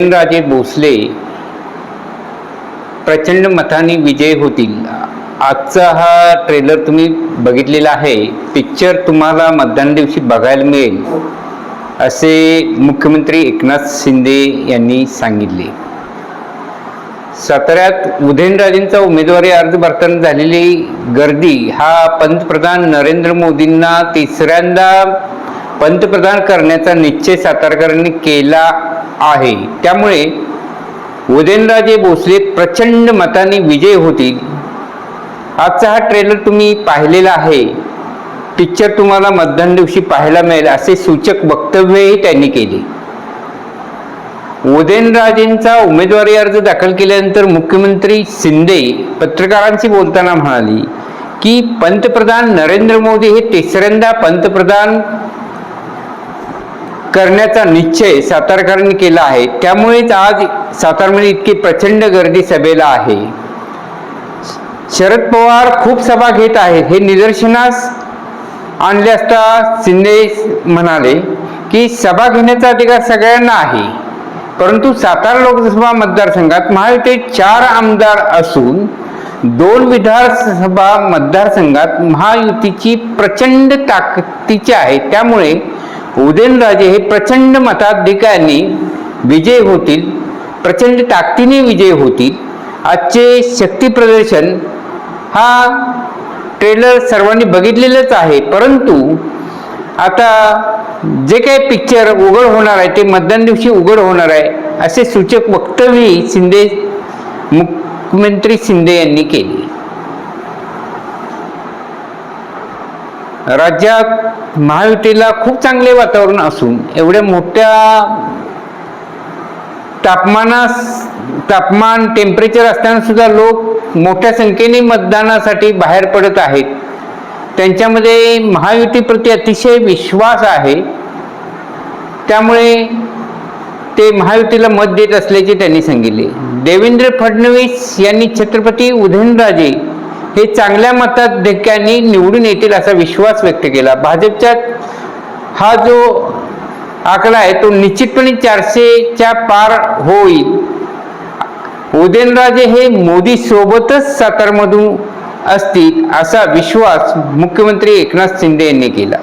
राजे भोसले प्रचंड मताने विजय होतील. आजचा हा ट्रेलर तुम्ही बघितलेला आहे. पिक्चर तुम्हाला मतदान दिवशी बघायला मिळेल असे मुख्यमंत्री एकनाथ शिंदे यांनी सांगितले. साताऱ्यात उदयनराजेंचा उमेदवारी अर्ज भरताना झालेली गर्दी हा पंतप्रधान नरेंद्र मोदींना तिसऱ्यांदा पंतप्रधान करण्याचा निश्चय सातारकरांनी केला आहे. त्यामुळे उदयनराजे भोसले प्रचंड मताने विजय होतील. आजचा हा ट्रेलर तुम्ही पाहिलेला आहे. पिक्चर तुम्हाला मतदान दिवशी पाहायला मिळेल असे सूचक वक्तव्यही त्यांनी केले. उदयनराजेंचा उमेदवारी अर्ज दाखल केल्यानंतर मुख्यमंत्री शिंदे पत्रकारांशी बोलताना म्हणाली की पंतप्रधान नरेंद्र मोदी हे तिसऱ्यांदा पंतप्रधान करण्याचा निश्चय सातारकरांनी केला आहे. त्यामुळेच आज सातारमध्ये इतकी प्रचंड गर्दी सभेला आहे. शरद पवार खूप सभा घेत आहेत. हे निदर्शनास आणले असता शिंदे म्हणाले की सभा घेण्याचा अधिकार सगळ्यांना आहे. परंतु सातारा लोकसभा मतदारसंघात महायुतीत चार आमदार असून दोन विधानसभा मतदारसंघात महायुतीची प्रचंड ताकदीची आहे. त्यामुळे उदयनराजे हे प्रचंड मताधिकाऱ्यांनी विजय होतील प्रचंड ताकदीने विजय होतील. आजचे शक्ती प्रदर्शन हा ट्रेलर सर्वांनी बघितलेलंच आहे. परंतु आता जे काही पिक्चर उघड होणार आहे ते मतदान दिवशी उघड होणार आहे असे सूचक वक्तव्यही शिंदे मुख्यमंत्री शिंदे यांनी केले. राज्यात महायुतीला खूप चांगले वातावरण असून एवढ्या मोठ्या तापमानास तापमान टेम्परेचर असताना सुद्धा लोक मोठ्या संख्येने मतदानासाठी बाहेर पडत आहेत. त्यांच्यामध्ये महायुतीप्रती अतिशय विश्वास आहे. त्यामुळे ते महायुतीला मत देत असल्याचे त्यांनी सांगितले. देवेंद्र फडणवीस यांनी छत्रपती उदयनराजे हे चांगल्या मताधिक्यांनी निवडून येतील असा विश्वास व्यक्त केला. भाजपच्या हा जो आकडा आहे तो निश्चितपणे चारशेच्या पार होईल. उदयनराजे हे मोदी सोबतच सातारमधून असतील असा विश्वास मुख्यमंत्री एकनाथ शिंदे यांनी केला.